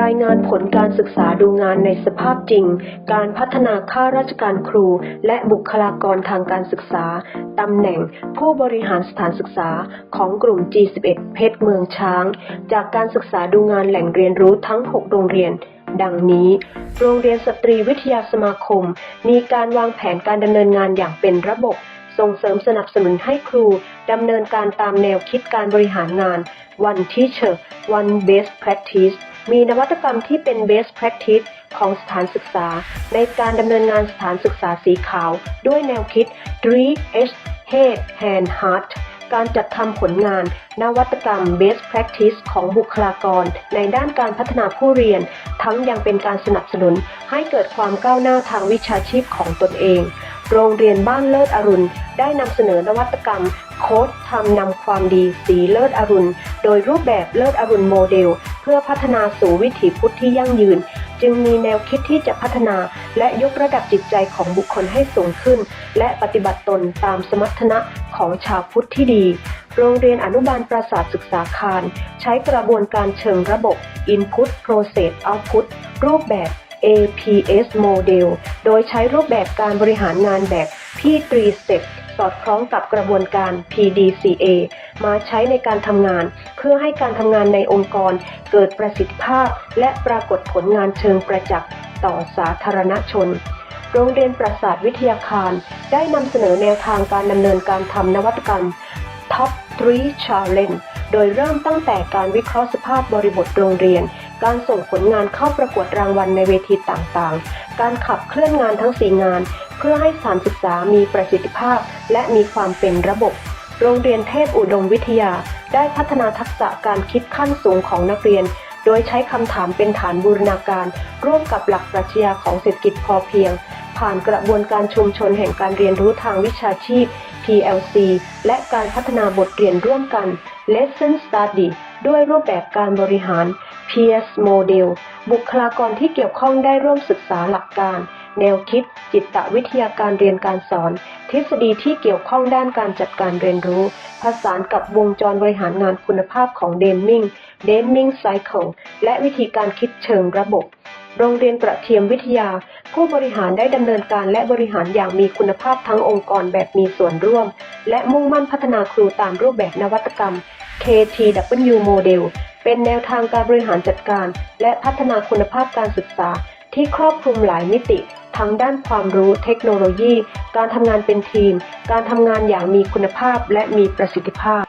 รายงานผลการศึกษาดูงานในสภาพจริง การพัฒนาข้าราชการครู และบุคลากรทางการศึกษา ตำแหน่งผู้บริหารสถานศึกษาของกลุ่ม G11 เพชรเมืองช้าง จากการศึกษาดูงานแหล่งเรียนรู้ทั้ง 6 โรงเรียนดังนี้ โรงเรียนสตรีวิทยาสมาคม มีการวางแผนการดำเนินงานอย่างเป็นระบบ ส่งเสริมสนับสนุนให้ครูดำเนินการตามแนวคิดการบริหารงาน One Teacher One Best Practice มีนวัตกรรมที่เป็น Best Practice ของสถานศึกษา ในการดำเนินงานสถานศึกษาสีขาว ด้วยแนวคิด 3H Head Hand Heart การจัดทำผลงาน นวัตกรรม Best Practice ของบุคลากร ในด้านการพัฒนาผู้เรียน ทั้งยังเป็นการสนับสนุนให้เกิดความก้าวหน้าทางวิชาชีพของตนเอง โรงเรียนบ้านเลิศอรุณ ได้นำเสนอนวัตกรรม โค้ดทำนำความดีสีเลิศอรุณ โดยรูปแบบเลิศอรุณโมเดล พื่อพัฒนาสู่วิถีพุทธที่ยั่งยืน จึงมีแนวคิดที่จะพัฒนาและยกระดับจิตใจของบุคคลให้สูงขึ้น และปฏิบัติตนตามสมรรถนะของชาวพุทธที่ดี โรงเรียนอนุบาลปราสาทศึกษาคาร ใช้กระบวนการเชิงระบบ Input Process Output รูปแบบ APS Model โดยใช้รูปแบบการบริหารงานแบบ P3 Step สอดคล้องกับกระบวนการ PDCA มาใช้ในการทำงาน เพื่อให้การทำงานในองค์กร เกิดประสิทธิภาพ และปรากฏผลงานเชิงประจักษ์ต่อสาธารณชน โรงเรียนประสาทวิทยาคาร ได้นำเสนอแนวทางการดำเนินการทำนวัตกรรม Top 3 Challenge โดยเริ่มตั้งแต่การวิเคราะห์สภาพบริบทโรงเรียน การส่งผลงานเข้าประกวดรางวัลในเวทีต่างๆ การขับเคลื่อนงานทั้ง 4 งาน เพื่อให้สานศึกษามีประสิทธิภาพ และมีความเป็นระบบ โรงเรียนเทพอุดมวิทยา ได้พัฒนาทักษะการคิดขั้นสูงของนักเรียน โดยใช้คำถามเป็นฐานบูรณาการ ร่วมกับหลักปรัชญาของเศรษฐกิจพอเพียง ผ่านกระบวนการชุมชนแห่งการเรียนรู้ทางวิชาชีพ PLC และการพัฒนาบทเรียนร่วมกัน Lesson Study ด้วยรูปแบบการบริหาร PS Model บุคลากรที่เกี่ยวข้องได้ร่วมศึกษาหลักการ แนวคิด จิตวิทยาการเรียนการสอน ทฤษฎีที่เกี่ยวข้องด้านการจัดการเรียนรู้ ผสานกับวงจรบริหารงานคุณภาพของเดมมิงเดมมิงไซเคิลและวิธีการคิดเชิงระบบโรงเรียนกระเทียมวิทยา ผู้บริหารได้ดำเนินการและบริหารอย่างมีคุณภาพทั้งองค์กรแบบมีส่วนร่วม และมุ่งมั่นพัฒนาครูตามรูปแบบนวัตกรรม KTW Model เป็นแนวทางการบริหารจัดการ และพัฒนาคุณภาพการศึกษาที่ครอบคลุมหลายมิติ ทั้งด้านความรู้เทคโนโลยี การทำงานเป็นทีม การทำงานอย่างมีคุณภาพและมีประสิทธิภาพ